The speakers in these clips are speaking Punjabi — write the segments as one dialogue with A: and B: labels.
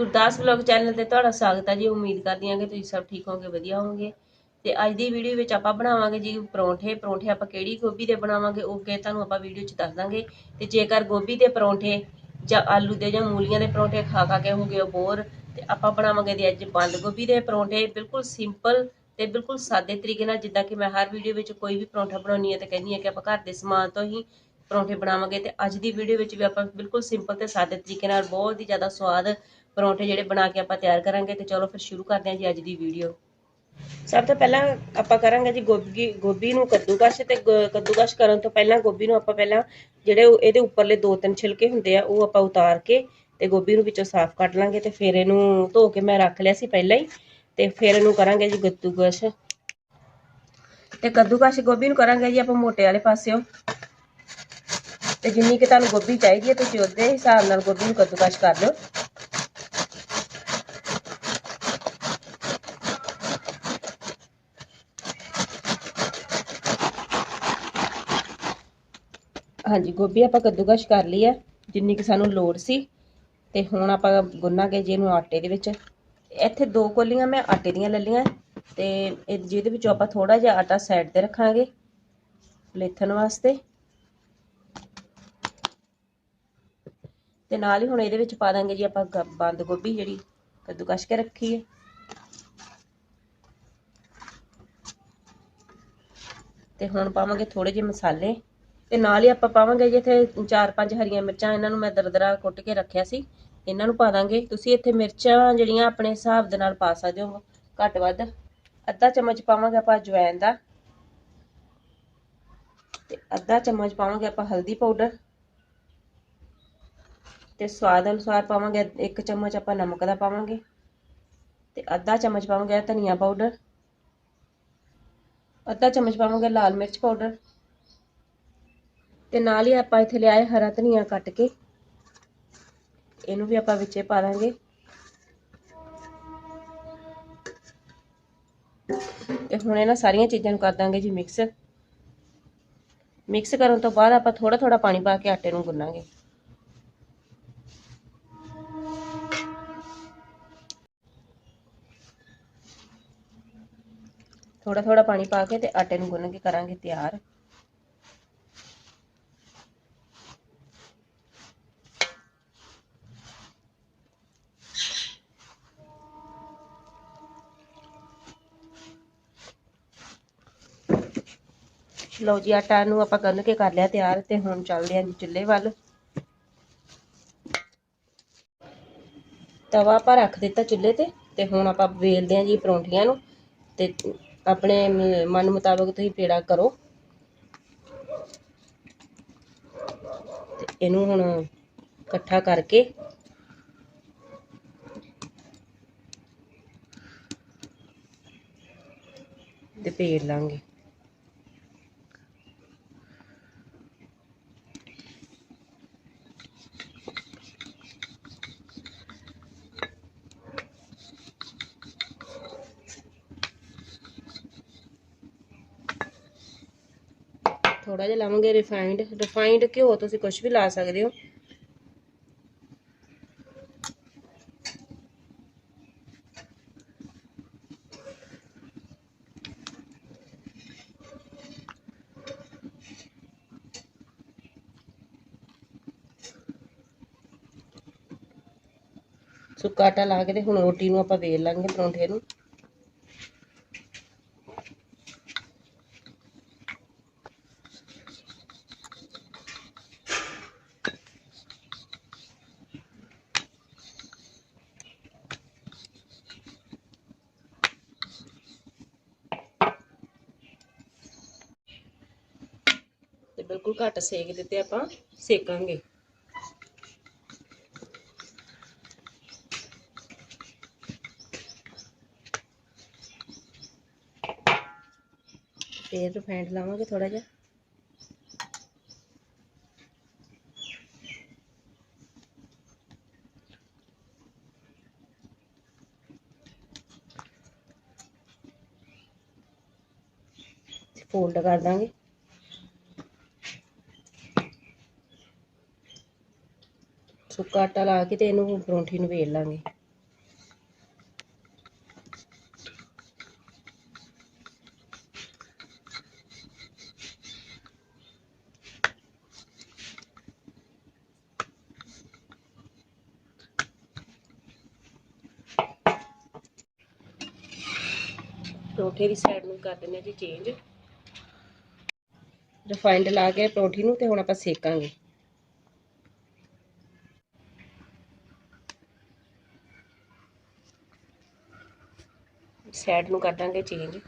A: ਗੁਰਦਾਸ ਵਲੌਗ ਚੈਨਲ ਤੇ ਤੁਹਾਡਾ ਸਵਾਗਤ ਹੈ ਜੀ। ਉਮੀਦ ਕਰਦੀ ਹਾਂ ਕਿ ਤੁਸੀਂ ਸਭ ਠੀਕ ਹੋਵੋਗੇ, ਵਧੀਆ ਹੋਵੋਗੇ। ਤੇ ਅੱਜ ਦੀ ਵੀਡੀਓ ਵਿੱਚ ਆਪਾਂ ਬਣਾਵਾਂਗੇ ਜੀ ਪਰੌਂਠੇ। ਪਰੌਂਠੇ ਆਪਾਂ ਕਿਹੜੀ ਗੋਭੀ ਦੇ ਬਣਾਵਾਂਗੇ, ਉਹ ਕਿ ਤੁਹਾਨੂੰ ਆਪਾਂ ਵੀਡੀਓ 'ਚ ਦੱਸ ਦਾਂਗੇ। ਤੇ ਜੇਕਰ ਗੋਭੀ ਦੇ ਪਰੌਂਠੇ ਜਾਂ ਆਲੂ ਦੇ ਜਾਂ ਮੂਲੀਆਂ ਦੇ ਪਰੌਂਠੇ ਖਾ ਖਾ ਕੇ ਹੋਗੇ ਬੋਰ, ਤੇ ਆਪਾਂ ਬਣਾਵਾਂਗੇ ਦੀ ਅੱਜ ਬੰਦ ਗੋਭੀ ਦੇ ਪਰੌਂਠੇ। ਬਿਲਕੁਲ ਸਿੰਪਲ ਤੇ ਬਿਲਕੁਲ ਸਾਦੇ ਤਰੀਕੇ ਨਾਲ, ਜਿੱਦਾਂ ਕਿ ਮੈਂ ਹਰ ਵੀਡੀਓ ਵਿੱਚ ਕੋਈ ਵੀ ਪਰੌਂਠਾ ਬਣਾਉਣੀ ਹੈ ਤੇ ਕਹਿੰਦੀ ਹਾਂ ਕਿ ਆਪਾਂ ਘਰ ਦੇ ਸਮਾਨ ਤੋਂ ਹੀ ਪਰੌਂਠੇ ਬਣਾਵਾਂਗੇ ਤੇ ਅੱਜ ਦੀ ਵੀਡੀਓ ਵਿੱਚ ਵੀ ਆਪਾਂ ਬਿਲਕੁਲ ਸਿੰਪਲ ਤੇ ਸਾਦੇ ਤਰੀਕੇ ਨਾਲ ਬਹੁਤ ਹੀ ਜ਼ਿਆਦਾ ਸਵਾਦ ਪਰੌਂਠੇ ਜਿਹੜੇ ਬਣਾ ਕੇ ਆਪਾਂ ਤਿਆਰ ਕਰਾਂਗੇ ਤੇ ਚਲੋ ਫਿਰ ਸ਼ੁਰੂ ਕਰਦੇ ਹਾਂ ਜੀ ਅੱਜ ਦੀ ਵੀਡੀਓ ਸਭ ਤੋਂ ਪਹਿਲਾਂ ਆਪਾਂ ਕਰਾਂਗੇ ਜੀ ਗੋਭੀ ਗੋਭੀ ਨੂੰ ਕੱਦੂਕਸ਼ ਤੇ ਗ- ਕੱਦੂਕਸ਼ ਕਰਨ ਤੋਂ ਪਹਿਲਾਂ ਗੋਭੀ ਨੂੰ ਆਪਾਂ ਪਹਿਲਾਂ ਜਿਹੜੇ ਇਹਦੇ ਉੱਪਰਲੇ ਦੋ ਤਿੰਨ ਛਿਲਕੇ ਹੁੰਦੇ ਆ, ਉਹ ਆਪਾਂ ਉਤਾਰ ਕੇ ਤੇ ਗੋਭੀ ਨੂੰ ਵਿੱਚੋਂ ਸਾਫ਼ ਕੱਢ ਲਾਂਗੇ ਤੇ ਫਿਰ ਇਹਨੂੰ ਧੋ ਕੇ ਮੈਂ ਰੱਖ ਲਿਆ ਸੀ ਪਹਿਲਾਂ ਹੀ ਤੇ ਫਿਰ ਇਹਨੂੰ ਕਰਾਂਗੇ ਜੀ ਕੱਦੂਕਸ਼। ਤੇ ਕੱਦੂਕਸ਼, ਗੋਭੀ ਨੂੰ ਕਰਾਂਗੇ ਜੀ ਆਪਾਂ ਮੋਟੇ ਵਾਲੇ ਪਾਸਿਓਂ। ਤੇ ਜਿੰਨੀ ਕਿ ਤੁਹਾਨੂੰ ਗੋਭੀ ਚਾਹੀਦੀ ਹੈ, ਤੁਸੀਂ ਉਹਦੇ ਹਿਸਾਬ ਨਾਲ ਗੋਭੀ ਨੂੰ ਕੱਦੂਕਸ਼ ਕਰ ਲਿਓ। ਹਾਂਜੀ, ਗੋਭੀ ਆਪਾਂ ਕੱਦੂਕਸ਼ ਕਰ ਲਈ ਹੈ, ਜਿੰਨੀ ਕਿ ਸਾਨੂੰ ਲੋੜ ਸੀ। ਤੇ ਹੁਣ ਆਪਾਂ ਗੁੰਨਾਂਗੇ ਜੀ ਇਹਨੂੰ ਆਟੇ ਦੇ ਵਿੱਚ। ਇੱਥੇ ਦੋ ਕੋਲੀਆਂ ਮੈਂ ਆਟੇ ਦੀਆਂ ਲੈ ਲਈਆਂ। ਤੇ ਜਿਹਦੇ ਵਿੱਚੋਂ ਆਪਾਂ ਥੋੜਾ ਜਿਹਾ ਆਟਾ ਸਾਈਡ ਤੇ ਰੱਖਾਂਗੇ, ਲੇਥਣ ਵਾਸਤੇ। ਤੇ ਨਾਲ ਹੀ ਹੁਣ ਇਹਦੇ ਵਿੱਚ ਪਾ ਦਾਂਗੇ ਜੀ ਆਪਾਂ ਗ- ਬੰਦ ਗੋਭੀ ਜਿਹੜੀ, ਕੱਦੂਕਸ਼ ਕੇ ਰੱਖੀ ਹੈ। ਤੇ ਹੁਣ ਪਾਵਾਂਗੇ ਥੋੜੇ ਜਿਹੇ ਮਸਾਲੇ। ਤੇ ਨਾਲ ਹੀ ਆਪਾਂ ਪਾਵਾਂਗੇ ਜੀ ਇੱਥੇ ਚਾਰ ਪੰਜ ਹਰੀਆਂ ਮਿਰਚਾਂ, ਇਹਨਾਂ ਨੂੰ ਮੈਂ ਦਰਦਰਾ ਕੁੱਟ ਕੇ ਰੱਖਿਆ ਸੀ। ਇਹਨਾਂ ਨੂੰ ਪਾ ਦਾਂਗੇ। ਤੁਸੀਂ ਇੱਥੇ ਮਿਰਚਾਂ ਜਿਹੜੀਆਂ ਆਪਣੇ ਹਿਸਾਬ ਦੇ ਨਾਲ ਪਾ ਸਕਦੇ ਹੋ। ਘੱਟ ਵੱਧ। ਅੱਧਾ ਚਮਚ ਪਾਵਾਂਗੇ ਆਪਾਂ ਅਜਵਾਇਣ ਦਾ। ਤੇ ਅੱਧਾ ਚਮਚ ਪਾਵਾਂਗੇ ਆਪਾਂ ਹਲਦੀ ਪਾਊਡਰ। ਤੇ ਸਵਾਦ ਅਨੁਸਾਰ ਪਾਵਾਂਗੇ, ਇੱਕ ਚਮਚ ਆਪਾਂ ਨਮਕ ਦਾ ਪਾਵਾਂਗੇ ਤੇ ਅੱਧਾ ਚਮਚ ਪਾਵਾਂਗੇ ਧਨੀਆ ਪਾਊਡਰ ਅੱਧਾ ਚਮਚ ਪਾਵਾਂਗੇ ਲਾਲ ਮਿਰਚ ਪਾਊਡਰ ਤੇ ਨਾਲ ਹੀ ਆਪਾਂ ਇੱਥੇ ਲਿਆਏ ਹਰਾ ਧਨੀਆ ਕੱਟ ਕੇ, ਇਹਨੂੰ ਵੀ ਆਪਾਂ ਵਿੱਚੇ ਪਾ ਦਾਂਗੇ। ਤੇ ਹੁਣ ਇਹਨਾਂ ਸਾਰੀਆਂ ਚੀਜ਼ਾਂ ਨੂੰ ਕਰ ਦਾਂਗੇ ਜੀ ਮਿਕਸ ਮਿਕਸ ਕਰਨ ਤੋਂ ਬਾਅਦ ਆਪਾਂ ਥੋੜਾ ਥੋੜਾ ਪਾਣੀ ਪਾ ਕੇ ਆਟੇ ਨੂੰ ਗੁੰਨਾਂਗੇ। ਥੋੜਾ ਥੋੜਾ ਪਾਣੀ ਪਾ ਕੇ ਤੇ ਆਟੇ ਨੂੰ ਗੁੰਨ ਕੇ ਕਰਾਂਗੇ ਤਿਆਰ। ਲਓ ਜੀ, ਆਟਾ ਨੂੰ ਆਪਾਂ ਗੁੰਨ ਕੇ ਕਰ ਲਿਆ ਤਿਆਰ ਤੇ ਹੁਣ ਚੱਲਦੇ ਆਂ ਜੀ ਚੁੱਲ੍ਹੇ ਵੱਲ। ਤਵਾ ਆਪਾਂ ਰੱਖ ਦਿੱਤਾ ਚੁੱਲ੍ਹੇ ਤੇ ਤੇ ਹੁਣ ਆਪਾਂ ਵੇਲਦੇ ਆਂ ਜੀ ਪਰੌਂਠੀਆਂ ਨੂੰ ਤੇ ਆਪਣੇ ਮਨ ਮੁਤਾਬਕ ਤੁਸੀਂ ਪੇੜਾ ਕਰੋ। ਤੇ ਇਹਨੂੰ ਹੁਣ ਇਕੱਠਾ ਕਰਕੇ ਤੇ ਪੇੜ ਲਾਂਗੇ। ਥੋੜਾ ਜਿਹਾ ਲਾਵਾਂਗੇ ਰਿਫਾਈਂਡ ਰਿਫਾਈਂਡ ਘਿਓ ਤੁਸੀਂ ਕੁਝ ਵੀ ਲਾ ਸਕਦੇ ਹੋ। ਸੁੱਕਾ ਆਟਾ ਲਾ ਕੇ ਤੇ ਹੁਣ ਰੋਟੀ ਨੂੰ ਆਪਾਂ ਵੇਲ ਲਾਂਗੇ ਪਰੌਂਠੇ ਨੂੰ। ਬਿਲਕੁਲ ਘੱਟ ਸੇਕ ਦਿੱਤੇ ਆਪਾਂ ਸੇਕਾਂਗੇ। ਫੇਰ ਰਿਫਾਈਂਡ ਲਾਵਾਂਗੇ ਥੋੜਾ ਜਿਹਾ। ਫੋਲਡ ਕਰ ਦਾਂਗੇ। ਸੁੱਕਾ ਆਟਾ ਲਾ ਕੇ ਤੇ ਇਹਨੂੰ ਪਰੌਂਠੀ ਨੂੰ ਵੇਲ ਲਾਂਗੇ। ਪਰੌਂਠੇ ਦੀ ਸਾਈਡ ਨੂੰ ਕਰ ਦਿੰਦੇ ਜੀ ਚੇਂਜ ਰਿਫਾਈਨਡ ਲਾ ਕੇ ਪਰੌਂਠੀ ਨੂੰ ਤੇ ਹੁਣ ਆਪਾਂ ਸੇਕਾਂਗੇ। ਸਾਈਡ ਨੂੰ ਕਰ ਦਾਂਗੇ ਚੇਂਜ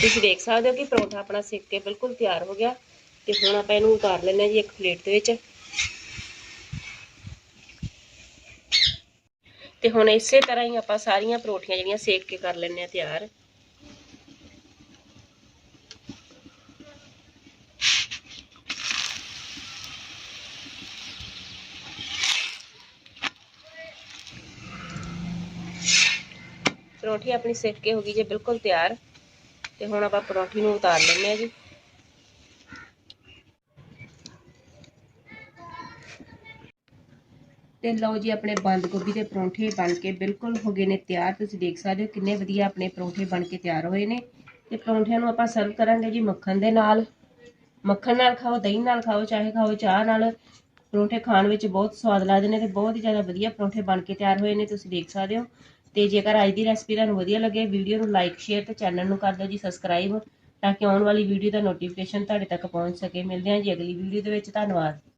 A: ਤੁਸੀਂ ਦੇਖ ਸਕਦੇ ਹੋ ਕਿ ਪਰੌਂਠਾ ਆਪਣਾ ਸੇਕ ਕੇ ਬਿਲਕੁਲ ਤਿਆਰ ਹੋ ਗਿਆ ਤੇ ਹੁਣ ਆਪਾਂ ਇਹਨੂੰ ਉਤਾਰ ਲੈਣਾ ਜੀ ਇੱਕ ਪਲੇਟ ਦੇ ਵਿੱਚ। ਤੇ ਹੁਣ ਇਸੇ ਤਰ੍ਹਾਂ ਹੀ ਆਪਾਂ ਸਾਰੀਆਂ ਪਰੌਠੀਆਂ ਜਿਹੜੀਆਂ ਸੇਕ ਕੇ ਕਰ ਲੈਣੇ ਆ ਤਿਆਰ। ਪਰੌਂਠੀ ਆਪਣੀ ਸੇਕ ਕੇ ਹੋ ਗਈ ਜੇ ਬਿਲਕੁਲ ਤਿਆਰ, ਤੇ ਹੁਣ ਆਪਾਂ ਪਰੌਂਠੀ ਨੂੰ ਉਤਾਰ ਲੈਂਦੇ ਆ ਜੀ। ਤੇ ਲਓ ਜੀ, ਆਪਣੇ ਬੰਦ ਗੋਭੀ ਦੇ ਪਰੌਂਠੇ ਬਣ ਕੇ ਬਿਲਕੁਲ ਹੋ ਗਏ ਨੇ ਤਿਆਰ। ਤੁਸੀਂ ਦੇਖ ਸਕਦੇ ਹੋ ਕਿੰਨੇ ਵਧੀਆ ਆਪਣੇ ਪਰੌਂਠੇ ਬਣ ਕੇ ਤਿਆਰ ਹੋਏ ਨੇ। ਤੇ ਪਰੌਂਠਿਆਂ ਨੂੰ ਆਪਾਂ ਸਰਵ ਕਰਾਂਗੇ ਜੀ ਮੱਖਣ ਦੇ ਨਾਲ। ਮੱਖਣ ਨਾਲ ਖਾਓ, ਦਹੀਂ ਨਾਲ ਖਾਓ, ਚਾਹੇ ਖਾਓ, ਚਾਹ ਨਾਲ। ਪਰੌਂਠੇ ਖਾਣ ਵਿੱਚ ਬਹੁਤ ਸਵਾਦ ਲੱਗਦੇ ਨੇ ਤੇ ਬਹੁਤ ਹੀ ਜ਼ਿਆਦਾ ਵਧੀਆ ਪਰੌਂਠੇ ਬਣ ਕੇ ਤਿਆਰ ਹੋਏ ਨੇ, ਤੁਸੀਂ ਦੇਖ ਸਕਦੇ ਹੋ। ਤੇ ਜੇਕਰ ਅੱਜ ਦੀ ਰੈਸਪੀ ਤੁਹਾਨੂੰ ਵਧੀਆ ਲੱਗੇ ਵੀਡੀਓ ਨੂੰ ਲਾਈਕ ਸ਼ੇਅਰ ਤੇ ਚੈਨਲ ਨੂੰ ਕਰ ਦਿਓ ਜੀ ਸਬਸਕ੍ਰਾਈਬ ਤਾਂ ਕਿ ਆਉਣ ਵਾਲੀ ਵੀਡੀਓ ਦਾ ਨੋਟੀਫਿਕੇਸ਼ਨ ਤੁਹਾਡੇ ਤੱਕ ਪਹੁੰਚ ਸਕੇ। ਮਿਲਦੇ ਹਾਂ ਜੀ ਅਗਲੀ ਵੀਡੀਓ ਦੇ ਵਿੱਚ। ਧੰਨਵਾਦ।